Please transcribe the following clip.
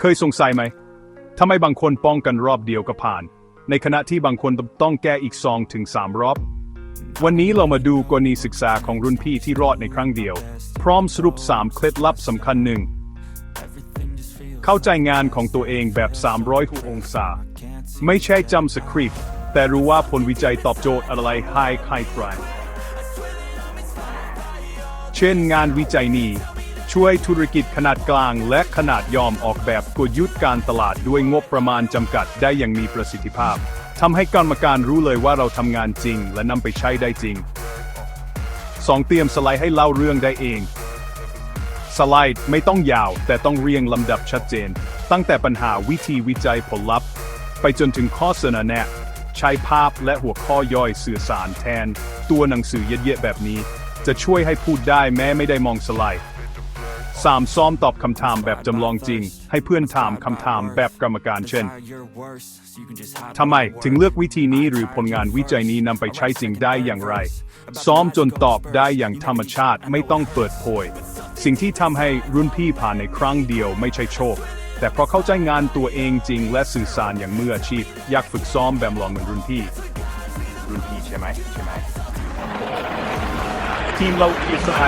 เคยสงสัยไหมทำไมบางคนป้องกันรอบเดียวก็ผ่าน ในขณะที่บางคนต้องแก้อีกสองถึงสามรอบ วันนี้เรามาดูกรณีศึกษาของรุ่นพี่ที่รอดในครั้งเดียว พร้อมสรุป 3 เคล็ดลับสำคัญหนึ่งเข้าใจงานของตัวเองแบบ 300องศา ไม่ใช่จำสคริปต์แต่รู้ว่าผลวิจัยตอบโจทย์อะไรให้ใครใครเช่นงานวิจัยนี้ ช่วยธุรกิจขนาดกลางและขนาดยอมออกแบบกลยุทธ์การตลาดด้วยงบประมาณจำกัดได้อย่างมีประสิทธิภาพทำให้กรรมการรู้เลยว่าเราทำงานจริง และนำไปใช้ได้จริง 2. เตรียมสไลด์ให้เล่าเรื่องได้เอง สไลด์ไม่ต้องยาว แต่ต้องเรียงลำดับชัดเจน ตั้งแต่ปัญหาวิธีวิจัยผลลัพธ์ ไปจนถึงข้อเสนอแนะ ใช้ภาพและหัวข้อย่อยสื่อสารแทน ตัวหนังสือเยอะๆแบบนี้ จะช่วยให้พูดได้แม้ไม่ได้มองสไลด์ 3. ซ้อมตอบคำถามแบบจำลองจริง ให้เพื่อนถามคำถามแบบกรรมการเช่น ทำไมถึงเลือกวิธีนี้หรือผลงานวิจัยนี้นำไปใช้จริงได้อย่างไร ซ้อมจนตอบได้อย่างธรรมชาติไม่ต้องเปิดโผยสิ่งที่ทำให้รุ่นพี่ผ่านในครั้งเดียวไม่ใช่โชค แต่เพราะเข้าใจงานตัวเองจริง และสื่อสารอย่างมืออาชีพ อยากฝึกซ้อมแบบลองเหมือนรุ่นพี่ รุ่นพี่ใช่ไหมใช่ไหมทีมเราอิสไอ